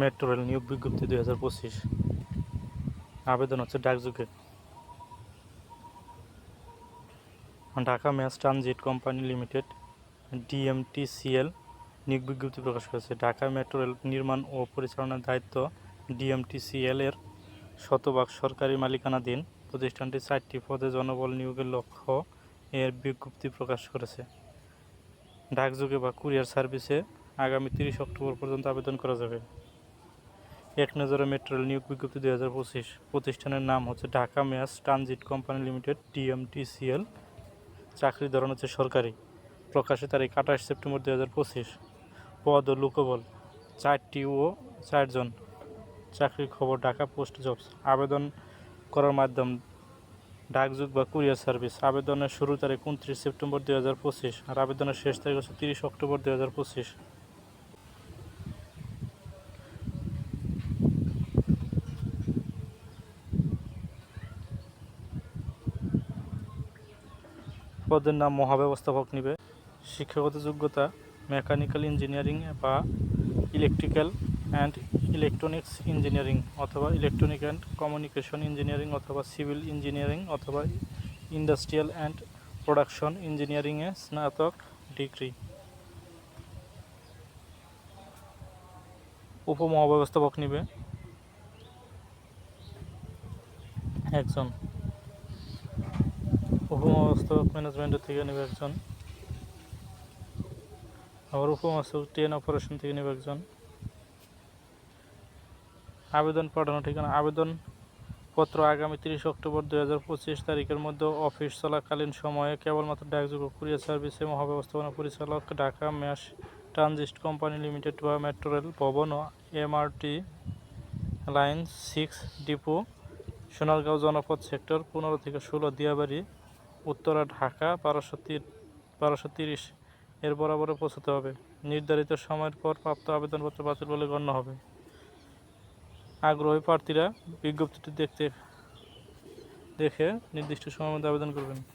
Metro rail নিয়োগ বিজ্ঞপ্তি দুই হাজার পঁচিশ। আবেদন হচ্ছে ডাকযোগে Dhaka mass transit company limited, DMTCL, নিয়োগ বিজ্ঞপ্তি প্রকাশ করেছে। ঢাকা মেট্রো রেল নির্মাণ ও পরিচালনার দায়িত্ব ডিএমটিসিএল এর শতভাগ সরকারি মালিকানাধীন প্রতিষ্ঠানটি চারটি পদে জনবল নিয়োগের লক্ষ্য এর বিজ্ঞপ্তি প্রকাশ করেছে। ডাকযোগে বা কুরিয়ার সার্ভিসে আগামী তিরিশ অক্টোবর পর্যন্ত আবেদন করা যাবে। এক নজরে মেট্রো রেল নিয়োগ বিজ্ঞপ্তি দুই হাজার পঁচিশ প্রতিষ্ঠানের নাম হচ্ছে Dhaka mass transit company limited DMTCL চাকরির ধরন হচ্ছে সরকারি। প্রকাশের তারিখ আঠাশ সেপ্টেম্বর দুই হাজার পঁচিশ। পদ ও লোকবল, চারটি ও চারজন। চাকরির খবর ঢাকা পোস্ট জবস। আবেদন করার মাধ্যম ডাকযোগ বা কুরিয়ার সার্ভিস। আবেদনের শুরু তারিখ উনত্রিশ সেপ্টেম্বর দুই হাজার পঁচিশ আর আবেদনের শেষ তারিখ হচ্ছে তিরিশ অক্টোবর দুই হাজার পঁচিশ। পদের নাম মহাব্যবস্থাপক নিবে। শিক্ষাগত যোগ্যতা, মেকানিক্যাল ইঞ্জিনিয়ারিং বা ইলেকট্রিক্যাল অ্যান্ড ইলেকট্রনিক্স ইঞ্জিনিয়ারিং অথবা ইলেকট্রনিক অ্যান্ড কমিউনিকেশন ইঞ্জিনিয়ারিং অথবা সিভিল ইঞ্জিনিয়ারিং অথবা ইন্ডাস্ট্রিয়াল অ্যান্ড প্রোডাকশন ইঞ্জিনিয়ারিংয়ে স্নাতক ডিগ্রি। উপমহাব্যবস্থাপক নিবে। একজন। উপমহাব্যবস্থাপক ম্যানেজমেন্টের থেকে নেবে একজন। আবার উপমহাব্যবস্থাপক ট্রেন অপারেশন থেকে নেবে একজন। আবেদন পাঠানো ঠিকানা, আবেদন পত্র আগামী তিরিশ অক্টোবর দুই হাজার পঁচিশ তারিখের মধ্যে অফিস চলাকালীন সময়ে কেবলমাত্র ডাকযোগ্য কুরিয়ার সার্ভিসে মহাব্যবস্থাপনা পরিচালক Dhaka mass transit company limited বা মেট্রো রেল ভবন ও MRT line six depot Sonargaon Janapath sector পনেরো থেকে ষোলো দিয়াবাড়ি উত্তরা, ঢাকা, বারোশো বারোশো তিরিশ এর বরাবরে পৌঁছতে হবে। নির্ধারিত সময়ের পর প্রাপ্ত আবেদনপত্র বাতিল বলে গণ্য হবে। আগ্রহী প্রার্থীরা বিজ্ঞপ্তিটি দেখতে, দেখে নির্দিষ্ট সময়ের মধ্যে আবেদন করবেন।